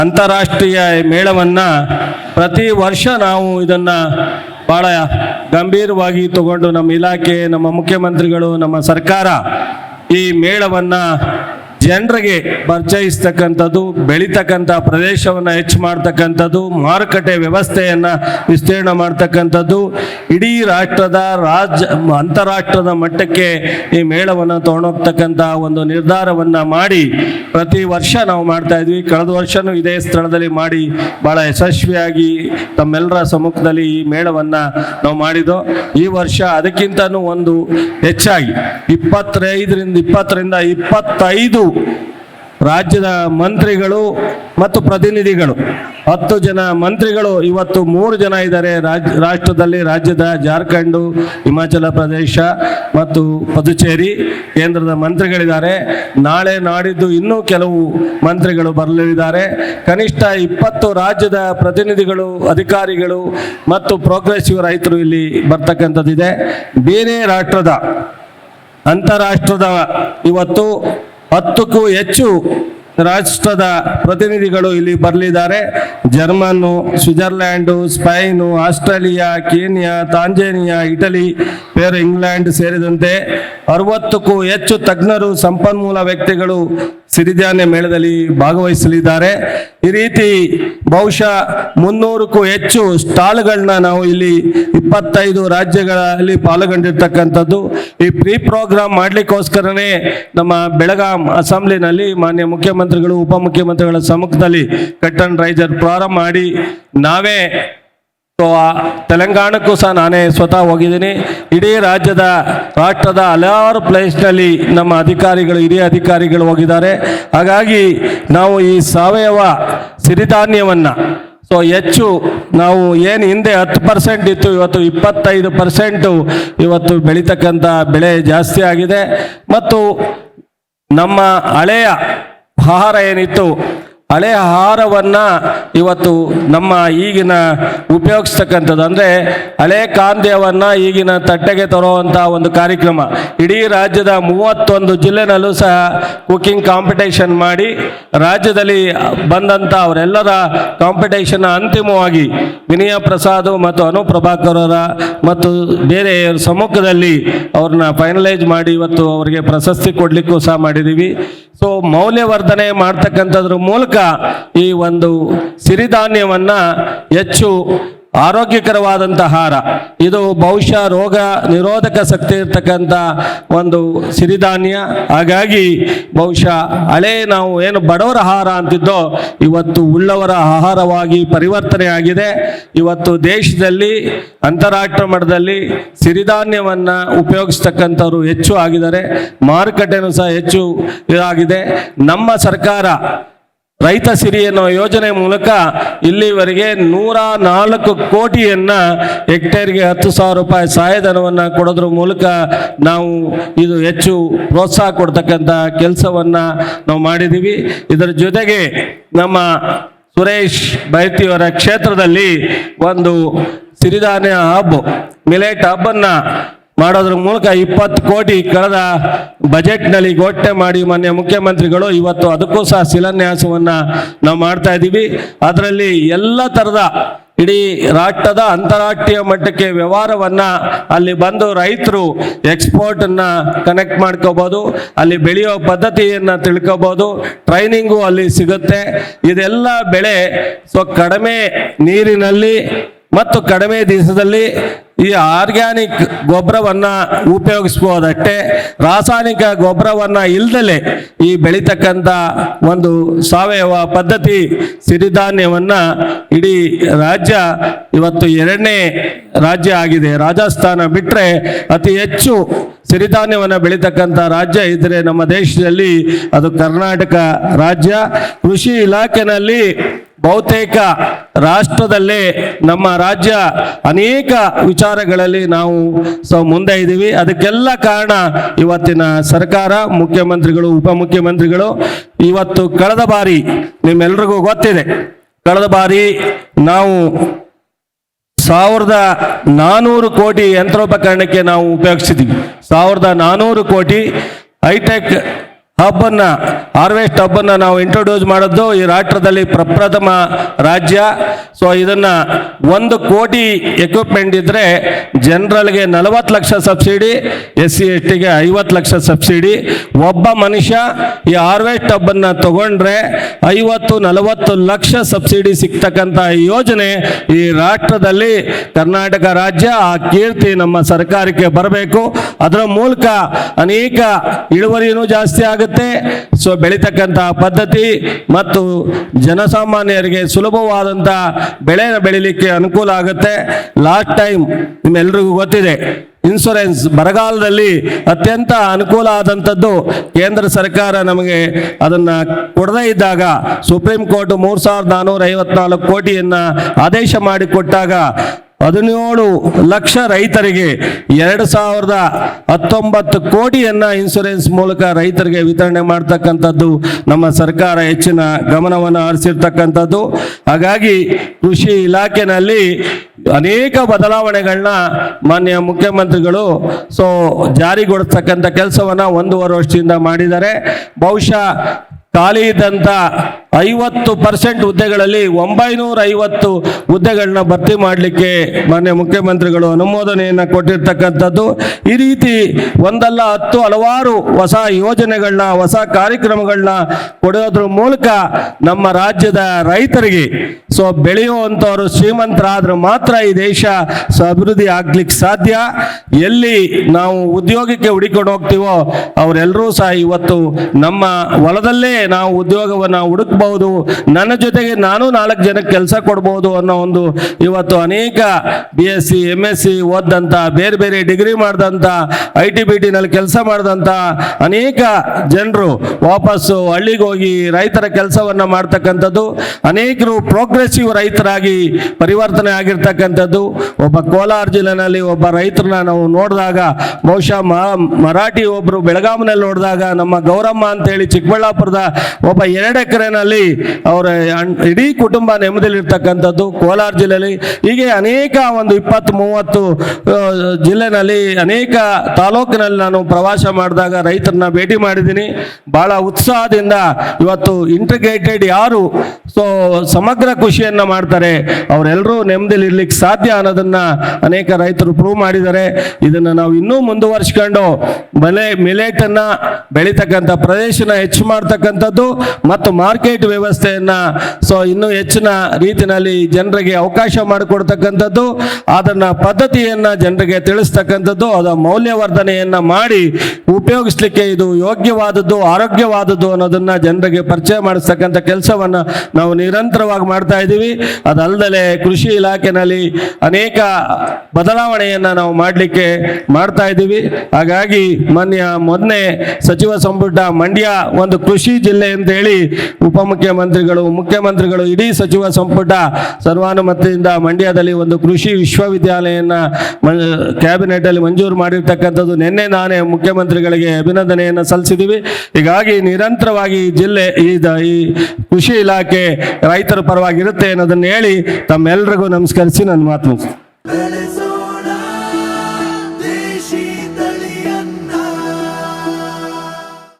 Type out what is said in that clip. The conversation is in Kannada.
ಅಂತಾರಾಷ್ಟ್ರೀಯ ಮೇಳವನ್ನು ಪ್ರತಿ ವರ್ಷ ನಾವು ಇದನ್ನು ಭಾಳ ಗಂಭೀರವಾಗಿ ತಗೊಂಡು ನಮ್ಮ ಇಲಾಖೆ, ನಮ್ಮ ಮುಖ್ಯಮಂತ್ರಿಗಳು, ನಮ್ಮ ಸರ್ಕಾರ ಈ ಮೇಳವನ್ನು ಜನರಿಗೆ ಪರಿಚಯಿಸ್ತಕ್ಕಂಥದ್ದು, ಬೆಳೀತಕ್ಕಂಥ ಪ್ರದೇಶವನ್ನು ಹೆಚ್ಚು ಮಾಡ್ತಕ್ಕಂಥದ್ದು, ಮಾರುಕಟ್ಟೆ ವ್ಯವಸ್ಥೆಯನ್ನು ವಿಸ್ತೀರ್ಣ ಮಾಡ್ತಕ್ಕಂಥದ್ದು, ಇಡೀ ರಾಷ್ಟ್ರದ ರಾಜ್ಯ, ಅಂತಾರಾಷ್ಟ್ರದ ಮಟ್ಟಕ್ಕೆ ಈ ಮೇಳವನ್ನು ತಗೊಂಡೋಗ್ತಕ್ಕಂಥ ಒಂದು ನಿರ್ಧಾರವನ್ನು ಮಾಡಿ ಪ್ರತಿ ವರ್ಷ ನಾವು ಮಾಡ್ತಾ ಇದ್ವಿ. ಕಳೆದ ವರ್ಷನೂ ಇದೇ ಸ್ಥಳದಲ್ಲಿ ಮಾಡಿ ಭಾಳ ಯಶಸ್ವಿಯಾಗಿ ತಮ್ಮೆಲ್ಲರ ಸಮ್ಮುಖದಲ್ಲಿ ಈ ಮೇಳವನ್ನು ನಾವು ಮಾಡಿದ್ದು. ಈ ವರ್ಷ ಅದಕ್ಕಿಂತನೂ ಒಂದು ಹೆಚ್ಚಾಗಿ ಇಪ್ಪತ್ತೈದರಿಂದ ಇಪ್ಪತ್ತರಿಂದ ಇಪ್ಪತ್ತೈದು ರಾಜ್ಯದ ಮಂತ್ರಿಗಳು ಮತ್ತು ಪ್ರತಿನಿಧಿಗಳು. ಹತ್ತು ಜನ ಮಂತ್ರಿಗಳು, ಇವತ್ತು ಮೂರು ಜನ ಇದ್ದಾರೆ. ರಾಜ್, ರಾಷ್ಟ್ರದಲ್ಲಿ ರಾಜ್ಯದ ಜಾರ್ಖಂಡು, ಹಿಮಾಚಲ ಪ್ರದೇಶ ಮತ್ತು ಪುದುಚೇರಿ ಕೇಂದ್ರದ ಮಂತ್ರಿಗಳಿದ್ದಾರೆ. ನಾಳೆ ನಾಡಿದ್ದು ಇನ್ನೂ ಕೆಲವು ಮಂತ್ರಿಗಳು ಬರಲಿದ್ದಾರೆ. ಕನಿಷ್ಠ ಇಪ್ಪತ್ತು ರಾಜ್ಯದ ಪ್ರತಿನಿಧಿಗಳು, ಅಧಿಕಾರಿಗಳು ಮತ್ತು ಪ್ರೋಗ್ರೆಸಿವ್ ರೈತರು ಇಲ್ಲಿ ಬರ್ತಕ್ಕಂಥದ್ದಿದೆ. ಬೇರೆ ರಾಷ್ಟ್ರದ, ಅಂತಾರಾಷ್ಟ್ರದ ಇವತ್ತು ಹತ್ತಕ್ಕೂ ಹೆಚ್ಚು ರಾಷ್ಟ್ರದ ಪ್ರತಿನಿಧಿಗಳು ಇಲ್ಲಿ ಬರಲಿದ್ದಾರೆ. German Switzerland Spain, Australia, Kenya, Tanzania, Italy, ಬೇರೆ ಇಂಗ್ಲೆಂಡ್ ಸೇರಿದಂತೆ ಅರವತ್ತಕ್ಕೂ ಹೆಚ್ಚು ತಜ್ಞರು ಸಂಪನ್ಮೂಲ ವ್ಯಕ್ತಿಗಳು ಸಿರಿಧಾನ್ಯ ಮೇಳದಲ್ಲಿ ಭಾಗವಹಿಸಲಿದ್ದಾರೆ. ಈ ರೀತಿ ಬಹುಶಃ ಮುನ್ನೂರಕ್ಕೂ ಹೆಚ್ಚು ಸ್ಟಾಲ್ಗಳನ್ನ ನಾವು ಇಲ್ಲಿ ಇಪ್ಪತ್ತೈದು ರಾಜ್ಯಗಳಲ್ಲಿ ಪಾಲ್ಗೊಂಡಿರ್ತಕ್ಕಂಥದ್ದು. ಈ ಪ್ರೀ ಪ್ರೋಗ್ರಾಮ್ ಮಾಡಲಿಕ್ಕೋಸ್ಕರನೇ ನಮ್ಮ ಬೆಳಗಾಂ ಅಸೆಂಬ್ಲಿನಲ್ಲಿ ಮಾನ್ಯ ಮುಖ್ಯಮಂತ್ರಿಗಳು, ಉಪಮುಖ್ಯಮಂತ್ರಿಗಳ ಸಮ್ಮುಖದಲ್ಲಿ ಕಟ್ ಅಂಡ್ ರೈಜರ್ ಪ್ರಾರಂಭ ಮಾಡಿ. ನಾವೇ ತೆಲಂಗಾಣಕ್ಕೂ ಸಹ ನಾನೇ ಸ್ವತಃ ಹೋಗಿದ್ದೀನಿ. ಇಡೀ ರಾಜ್ಯದ, ರಾಷ್ಟ್ರದ ಹಲವಾರು ಪ್ಲೇಸ್ನಲ್ಲಿ ನಮ್ಮ ಅಧಿಕಾರಿಗಳು, ಹಿರಿಯ ಅಧಿಕಾರಿಗಳು ಹೋಗಿದ್ದಾರೆ. ಹಾಗಾಗಿ ನಾವು ಈ ಸಾವಯವ ಸಿರಿಧಾನ್ಯವನ್ನು ಸೊ ಹೆಚ್ಚು ನಾವು ಏನು ಹಿಂದೆ ಹತ್ತು ಪರ್ಸೆಂಟ್ ಇತ್ತು, ಇವತ್ತು ಇಪ್ಪತ್ತೈದು ಪರ್ಸೆಂಟು ಇವತ್ತು ಬೆಳೀತಕ್ಕಂಥ ಬೆಳೆ ಜಾಸ್ತಿ ಆಗಿದೆ. ಮತ್ತು ನಮ್ಮ ಹಳೆಯ ಆಹಾರ ಏನಿತ್ತು ಹಳೆಯ ಆಹಾರವನ್ನು ಇವತ್ತು ನಮ್ಮ ಈಗಿನ ಉಪಯೋಗಿಸ್ತಕ್ಕಂಥದ್ದು ಅಂದರೆ ಹಳೆ ಖಾದ್ಯವನ್ನು ಈಗಿನ ತಟ್ಟೆಗೆ ತರುವಂಥ ಒಂದು ಕಾರ್ಯಕ್ರಮ. ಇಡೀ ರಾಜ್ಯದ ಮೂವತ್ತೊಂದು ಜಿಲ್ಲೆನಲ್ಲೂ ಸಹ ಕುಕಿಂಗ್ ಕಾಂಪಿಟೇಷನ್ ಮಾಡಿ ರಾಜ್ಯದಲ್ಲಿ ಬಂದಂಥ ಅವರೆಲ್ಲರ ಕಾಂಪಿಟೇಷನ್ ಅಂತಿಮವಾಗಿ ವಿನಯ ಪ್ರಸಾದ್ ಮತ್ತು ಅನುಪ್ರಭಾಕರ್ ಅವರ ಮತ್ತು ಬೇರೆ ಸಮ್ಮುಖದಲ್ಲಿ ಅವ್ರನ್ನ ಫೈನಲೈಸ್ ಮಾಡಿ ಇವತ್ತು ಅವರಿಗೆ ಪ್ರಶಸ್ತಿ ಕೊಡಲಿಕ್ಕೂ ಸಹ ಮಾಡಿದ್ದೀವಿ ಸೊ ಮೌಲ್ಯವರ್ಧನೆ ಮಾಡ್ತಕ್ಕಂಥದ್ರ ಮೂಲಕ ಈ ಒಂದು ಸಿರಿಧಾನ್ಯವನ್ನ ಹೆಚ್ಚು ಆರೋಗ್ಯಕರವಾದಂಥ ಆಹಾರ. ಇದು ಬಹುಶಃ ರೋಗ ನಿರೋಧಕ ಶಕ್ತಿ ಇರ್ತಕ್ಕಂಥ ಒಂದು ಸಿರಿಧಾನ್ಯ. ಹಾಗಾಗಿ ಬಹುಶಃ ಹಳೆ ನಾವು ಏನು ಬಡವರ ಆಹಾರ ಅಂತಿದ್ದೋ, ಇವತ್ತು ಉಳ್ಳವರ ಆಹಾರವಾಗಿ ಪರಿವರ್ತನೆ ಆಗಿದೆ ಇವತ್ತು ದೇಶದಲ್ಲಿ, ಅಂತಾರಾಷ್ಟ್ರ ಮಟ್ಟದಲ್ಲಿ ಸಿರಿಧಾನ್ಯವನ್ನು ಉಪಯೋಗಿಸ್ತಕ್ಕಂಥವ್ರು ಹೆಚ್ಚು ಆಗಿದ್ದಾರೆ. ಮಾರುಕಟ್ಟೆನೂ ಸಹ ಹೆಚ್ಚು ಇದಾಗಿದೆ. ನಮ್ಮ ಸರ್ಕಾರ ರೈತ ಸಿರಿ ಅನ್ನೋ ಯೋಜನೆ ಮೂಲಕ ಇಲ್ಲಿವರೆಗೆ ನೂರ ನಾಲ್ಕು ಕೋಟಿಯನ್ನ ಹೆಕ್ಟೇರ್ಗೆ ಹತ್ತು ಸಾವಿರ ರೂಪಾಯಿ ಸಹಾಯಧನವನ್ನು ಕೊಡೋದ್ರ ಮೂಲಕ ನಾವು ಇದು ಹೆಚ್ಚು ಪ್ರೋತ್ಸಾಹ ಕೊಡ್ತಕ್ಕಂಥ ಕೆಲಸವನ್ನ ನಾವು ಮಾಡಿದ್ದೀವಿ ಇದರ ಜೊತೆಗೆ ನಮ್ಮ ಸುರೇಶ್ ಬೈತಿಯವರ ಕ್ಷೇತ್ರದಲ್ಲಿ ಒಂದು ಸಿರಿಧಾನ್ಯ ಹಬ್ ಮಿಲೆಟ್ ಹಬ್ಬನ್ನು ಮಾಡೋದ್ರ ಮೂಲಕ ಇಪ್ಪತ್ತು ಕೋಟಿ ಕಳೆದ ಬಜೆಟ್ನಲ್ಲಿ ಘೋಷಣೆ ಮಾಡಿ ಮಾನ್ಯ ಮುಖ್ಯಮಂತ್ರಿಗಳು ಇವತ್ತು ಅದಕ್ಕೂ ಸಹ ಶಿಲಾನ್ಯಾಸವನ್ನು ನಾವು ಮಾಡ್ತಾ ಇದ್ದೀವಿ. ಅದರಲ್ಲಿ ಎಲ್ಲ ಥರದ ಇಡೀ ರಾಷ್ಟ್ರದ ಅಂತಾರಾಷ್ಟ್ರೀಯ ಮಟ್ಟಕ್ಕೆ ವ್ಯವಹಾರವನ್ನ ಅಲ್ಲಿ ಬಂದು ರೈತರು ಎಕ್ಸ್ಪೋರ್ಟನ್ನು ಕನೆಕ್ಟ್ ಮಾಡ್ಕೋಬೋದು, ಅಲ್ಲಿ ಬೆಳೆಯೋ ಪದ್ಧತಿಯನ್ನ ತಿಳ್ಕೋಬೋದು, ಟ್ರೈನಿಂಗು ಅಲ್ಲಿ ಸಿಗುತ್ತೆ. ಇದೆಲ್ಲ ಬೆಳೆ ಸೊ ಕಡಿಮೆ ನೀರಿನಲ್ಲಿ ಮತ್ತು ಕಡಿಮೆ ದಿವಸದಲ್ಲಿ ಈ ಆರ್ಗ್ಯಾನಿಕ್ ಗೊಬ್ಬರವನ್ನ ಉಪಯೋಗಿಸ್ಬೋದಷ್ಟೇ ರಾಸಾಯನಿಕ ಗೊಬ್ಬರವನ್ನ ಇಲ್ದಲೆ ಈ ಬೆಳೀತಕ್ಕಂಥ ಒಂದು ಸಾವಯವ ಪದ್ಧತಿ ಸಿರಿಧಾನ್ಯವನ್ನ ಇಡೀ ರಾಜ್ಯ ಇವತ್ತು ಎರಡನೇ ರಾಜ್ಯ ಆಗಿದೆ. ರಾಜಸ್ಥಾನ ಬಿಟ್ಟರೆ ಅತಿ ಹೆಚ್ಚು ಸಿರಿಧಾನ್ಯವನ್ನು ಬೆಳೀತಕ್ಕಂಥ ರಾಜ್ಯ ಇದ್ರೆ ನಮ್ಮ ದೇಶದಲ್ಲಿ ಅದು ಕರ್ನಾಟಕ ರಾಜ್ಯ. ಕೃಷಿ ಇಲಾಖೆನಲ್ಲಿ ಬಹುತೇಕ ರಾಷ್ಟ್ರದಲ್ಲೇ ನಮ್ಮ ರಾಜ್ಯ ಅನೇಕ ವಿಚಾರಗಳಲ್ಲಿ ನಾವು ಸೊ ಮುಂದೆ ಇದ್ದೀವಿ. ಅದಕ್ಕೆಲ್ಲ ಕಾರಣ ಇವತ್ತಿನ ಸರ್ಕಾರ, ಮುಖ್ಯಮಂತ್ರಿಗಳು, ಉಪಮುಖ್ಯಮಂತ್ರಿಗಳು. ಇವತ್ತು ಕಳೆದ ಬಾರಿ ನಿಮ್ಮೆಲ್ರಿಗೂ ಗೊತ್ತಿದೆ. ಕಳೆದ ಬಾರಿ ನಾವು ಸಾವಿರದ ನಾನೂರು ಕೋಟಿ ಯಂತ್ರೋಪಕರಣಕ್ಕೆ ನಾವು ಉಪಯೋಗಿಸಿದ್ದೀವಿ ಸಾವಿರದ ನಾನೂರು ಕೋಟಿ ಹೈಟೆಕ್ ಹಬ್ಬನ್ನ ಹಾರ್ವೆಸ್ಟ್ ಹಬ್ಬನ್ನ ನಾವು ಇಂಟ್ರೊಡ್ಯೂಸ್ ಮಾಡಿದ್ದು ಈ ರಾಷ್ಟ್ರದಲ್ಲಿ ಪ್ರಪ್ರಥಮ ರಾಜ್ಯ. ಸೊ ಇದನ್ನ ಒಂದು ಕೋಟಿ ಎಕ್ವಿಪ್ಮೆಂಟ್ ಇದ್ರೆ ಜನರಲ್ಗೆ ನಲವತ್ತು lakh subsidy S C S ಟಿಗೆ ಐವತ್ತು ಲಕ್ಷ ಸಬ್ಸಿಡಿ. ಒಬ್ಬ ಮನುಷ್ಯ ಈ ಹಾರ್ವೆಸ್ಟ್ ಹಬ್ಬನ್ನ ತಗೊಂಡ್ರೆ ಐವತ್ತು, ನಲವತ್ತು ಲಕ್ಷ ಸಬ್ಸಿಡಿ ಸಿಗ್ತಕ್ಕಂಥ ಯೋಜನೆ ಈ ರಾಷ್ಟ್ರದಲ್ಲಿ ಕರ್ನಾಟಕ ರಾಜ್ಯ ಆ ಕೀರ್ತಿ ನಮ್ಮ ಸರ್ಕಾರಕ್ಕೆ ಬರಬೇಕು. ಅದರ ಮೂಲಕ ಅನೇಕ ಇಳುವರಿಯೂ ಜಾಸ್ತಿ ಆಗುತ್ತೆ. ಸೊ ಬೆಳೀತಕ್ಕಂತಹ ಪದ್ಧತಿ ಮತ್ತು ಜನಸಾಮಾನ್ಯರಿಗೆ ಸುಲಭವಾದಂಥ ಬೆಳೆನ ಬೆಳಿಲಿಕ್ಕೆ ಅನುಕೂಲ ಆಗುತ್ತೆ. ಲಾಸ್ಟ್ ಟೈಮ್ ನಿಮ್ಮೆಲ್ರಿಗೂ ಗೊತ್ತಿದೆ ಇನ್ಶೂರೆನ್ಸ್ ಬರಗಾಲದಲ್ಲಿ ಅತ್ಯಂತ ಅನುಕೂಲ ಆದಂಥದ್ದು ಕೇಂದ್ರ ಸರ್ಕಾರ ನಮಗೆ ಅದನ್ನ ಕೊಡದೇ ಇದ್ದಾಗ, ಸುಪ್ರೀಂ ಕೋರ್ಟ್ ಮೂರ್ ಸಾವಿರದ ನಾನ್ನೂರ ಐವತ್ನಾಲ್ಕು ಕೋಟಿಯನ್ನ ಆದೇಶ ಮಾಡಿಕೊಟ್ಟಾಗ ಹದಿನೇಳು ಲಕ್ಷ ರೈತರಿಗೆ ಎರಡು ಸಾವಿರದ ಹತ್ತೊಂಬತ್ತು ಕೋಟಿಯನ್ನ ಇನ್ಶೂರೆನ್ಸ್ ಮೂಲಕ ರೈತರಿಗೆ ವಿತರಣೆ ಮಾಡ್ತಕ್ಕಂಥದ್ದು ನಮ್ಮ ಸರ್ಕಾರ ಹೆಚ್ಚಿನ ಗಮನವನ್ನು ಹರಿಸಿರ್ತಕ್ಕಂಥದ್ದು. ಹಾಗಾಗಿ ಕೃಷಿ ಇಲಾಖೆನಲ್ಲಿ ಅನೇಕ ಬದಲಾವಣೆಗಳನ್ನ ಮಾನ್ಯ ಮುಖ್ಯಮಂತ್ರಿಗಳು ಸೊ ಜಾರಿಗೊಳಿಸ್ತಕ್ಕಂಥ ಕೆಲಸವನ್ನ ಒಂದೂವರೆ ವರ್ಷದಿಂದ ಮಾಡಿದ್ದಾರೆ. ಬಹುಶಃ ಖಾಲಿ ಇದ್ದಂಥ ಐವತ್ತು ಪರ್ಸೆಂಟ್ ಹುದ್ದೆಗಳಲ್ಲಿ ಒಂಬೈನೂರ ಐವತ್ತು ಹುದ್ದೆಗಳನ್ನ ಭರ್ತಿ ಮಾಡಲಿಕ್ಕೆ ಮಾನ್ಯ ಮುಖ್ಯಮಂತ್ರಿಗಳು ಅನುಮೋದನೆಯನ್ನು ಕೊಟ್ಟಿರ್ತಕ್ಕಂಥದ್ದು. ಈ ರೀತಿ ಒಂದಲ್ಲ ಹತ್ತು ಹಲವಾರು ಹೊಸ ಯೋಜನೆಗಳನ್ನ, ಹೊಸ ಕಾರ್ಯಕ್ರಮಗಳನ್ನ ಕೊಡೋದ್ರ ಮೂಲಕ ನಮ್ಮ ರಾಜ್ಯದ ರೈತರಿಗೆ ಸೊ ಬೆಳೆಯುವಂಥವ್ರು ಶ್ರೀಮಂತರಾದ್ರೆ ಮಾತ್ರ ಈ ದೇಶ ಅಭಿವೃದ್ಧಿ ಆಗ್ಲಿಕ್ಕೆ ಸಾಧ್ಯ. ಎಲ್ಲಿ ನಾವು ಉದ್ಯೋಗಕ್ಕೆ ಹುಡುಕೊಂಡು ಹೋಗ್ತೀವೋ ಅವರೆಲ್ಲರೂ ಸಹ ಇವತ್ತು ನಮ್ಮ ಹೊಲದಲ್ಲೇ ನಾವು ಉದ್ಯೋಗವನ್ನು ಹುಡುಕ್ಬಹುದು. ನನ್ನ ಜೊತೆಗೆ ನಾನು ನಾಲ್ಕು ಜನಕ್ಕೆ ಕೆಲಸ ಕೊಡ್ಬೋದು ಅನ್ನೋ ಒಂದು ಇವತ್ತು ಅನೇಕ B S C M S C ಓದಂತ ಬೇರೆ ಬೇರೆ ಡಿಗ್ರಿ ಮಾಡಿದಂಥ ಐ ಟಿ ಬಿ ಟಿನಲ್ಲಿ ಕೆಲಸ ಮಾಡಿದಂಥ ಅನೇಕ ಜನರು ವಾಪಸ್ಸು ಹಳ್ಳಿಗೆ ಹೋಗಿ ರೈತರ ಕೆಲಸವನ್ನ ಮಾಡ್ತಕ್ಕಂಥದ್ದು. ಅನೇಕರು ಪ್ರೋಗ್ರೆಸಿವ್ ರೈತರಾಗಿ ಪರಿವರ್ತನೆ ಆಗಿರ್ತಕ್ಕಂಥದ್ದು, ಒಬ್ಬ ಕೋಲಾರ ಜಿಲ್ಲೆನಲ್ಲಿ ಒಬ್ಬ ರೈತರನ್ನ ನಾವು ನೋಡಿದಾಗ, ಬಹುಶಃ ಮರಾಠಿ ಒಬ್ಬರು ಬೆಳಗಾವಿನಲ್ಲಿ ನೋಡಿದಾಗ, ನಮ್ಮ ಗೌರಮ್ಮ ಅಂತೇಳಿ ಚಿಕ್ಕಬಳ್ಳಾಪುರದ ಒಬ್ಬ ಎರಡು ಎಕರೆನಲ್ಲಿ ಅವರ ಇಡೀ ಕುಟುಂಬ ನೆಮ್ಮದಿಲಿರ್ತಕ್ಕಂಥದ್ದು ಕೋಲಾರ ಜಿಲ್ಲೆಯಲ್ಲಿ. ಹೀಗೆ ಅನೇಕ ಒಂದು ಇಪ್ಪತ್ತು ಮೂವತ್ತು ಜಿಲ್ಲೆನಲ್ಲಿ ಅನೇಕ ತಾಲೂಕಿನಲ್ಲಿ ನಾನು ಪ್ರವಾಸ ಮಾಡಿದಾಗ ರೈತರನ್ನ ಭೇಟಿ ಮಾಡಿದ್ದೀನಿ. ಬಹಳ ಉತ್ಸಾಹದಿಂದ ಇವತ್ತು ಇಂಟಿಗ್ರೇಟೆಡ್ ಯಾರು, ಸೊ, ಸಮಗ್ರ ಕೃಷಿಯನ್ನ ಮಾಡ್ತಾರೆ. ಅವರೆಲ್ಲರೂ ನೆಮ್ಮದಿಲಿ ಇರ್ಲಿಕ್ಕೆ ಸಾಧ್ಯ ಅನ್ನೋದನ್ನ ಅನೇಕ ರೈತರು ಪ್ರೂವ್ ಮಾಡಿದ್ದಾರೆ. ಇದನ್ನ ನಾವು ಇನ್ನೂ ಮುಂದುವರಿಸ್ಕೊಂಡು ಮನೆ ಮಿಲೆಟ್ ಅನ್ನ ಬೆಳೀತಕ್ಕಂಥ ಪ್ರದೇಶನ ಹೆಚ್ಚು ಮಾಡ್ತಕ್ಕಂಥದ್ದು ಮತ್ತು ಮಾರ್ಕೆಟ್ ವ್ಯವಸ್ಥೆಯನ್ನ ಸೊ ಇನ್ನೂ ಹೆಚ್ಚಿನ ರೀತಿಯಲ್ಲಿ ಜನರಿಗೆ ಅವಕಾಶ ಮಾಡಿಕೊಡ್ತಕ್ಕಂಥದ್ದು, ಅದನ್ನ ಪದ್ಧತಿಯನ್ನ ಜನರಿಗೆ ತಿಳಿಸ್ತಕ್ಕಂಥದ್ದು ಅದರ ಮೌಲ್ಯವರ್ಧನೆಯನ್ನ ಮಾಡಿ ಉಪಯೋಗಿಸ್ಲಿಕ್ಕೆ ಇದು ಯೋಗ್ಯವಾದದ್ದು, ಆರೋಗ್ಯವಾದದ್ದು ಅನ್ನೋದನ್ನ ಜನರಿಗೆ ಪರಿಚಯ ಮಾಡಿಸ್ತಕ್ಕಂಥ ಕೆಲಸವನ್ನ ನಾವು ನಿರಂತರವಾಗಿ ಮಾಡ್ತಾ ಅದಲ್ಲದೆ ಕೃಷಿ ಇಲಾಖೆನಲ್ಲಿ ಅನೇಕ ಬದಲಾವಣೆಯನ್ನ ನಾವು ಮಾಡಲಿಕ್ಕೆ ಮಾಡ್ತಾ ಇದ್ದೀವಿ. ಹಾಗಾಗಿ ಮೊನ್ನೆ ಮೊನ್ನೆ ಸಚಿವ ಸಂಪುಟ ಮಂಡ್ಯ ಒಂದು ಕೃಷಿ ಜಿಲ್ಲೆ ಅಂತ ಹೇಳಿ ಉಪಮುಖ್ಯಮಂತ್ರಿಗಳು, ಮುಖ್ಯಮಂತ್ರಿಗಳು ಇಡೀ ಸಚಿವ ಸಂಪುಟ ಸರ್ವಾನುಮತದಿಂದ ಮಂಡ್ಯದಲ್ಲಿ ಒಂದು ಕೃಷಿ ವಿಶ್ವವಿದ್ಯಾಲಯನ ಕ್ಯಾಬಿನೆಟ್ ಅಲ್ಲಿ ಮಂಜೂರು ಮಾಡಿರ್ತಕ್ಕಂಥದ್ದು. ನಿನ್ನೆ ನಾನೇ ಮುಖ್ಯಮಂತ್ರಿಗಳಿಗೆ ಅಭಿನಂದನೆಯನ್ನು ಸಲ್ಲಿಸಿದ್ದೀವಿ. ಹೀಗಾಗಿ ನಿರಂತರವಾಗಿ ಜಿಲ್ಲೆ, ಈ ಕೃಷಿ ಇಲಾಖೆ ರೈತರ ಪರವಾಗಿರುತ್ತೆ ಅನ್ನೋದನ್ನ ಹೇಳಿ ತಮ್ಮೆಲ್ರಿಗೂ ನಮಸ್ಕರಿಸಿ ನನ್ನ ಮಾತು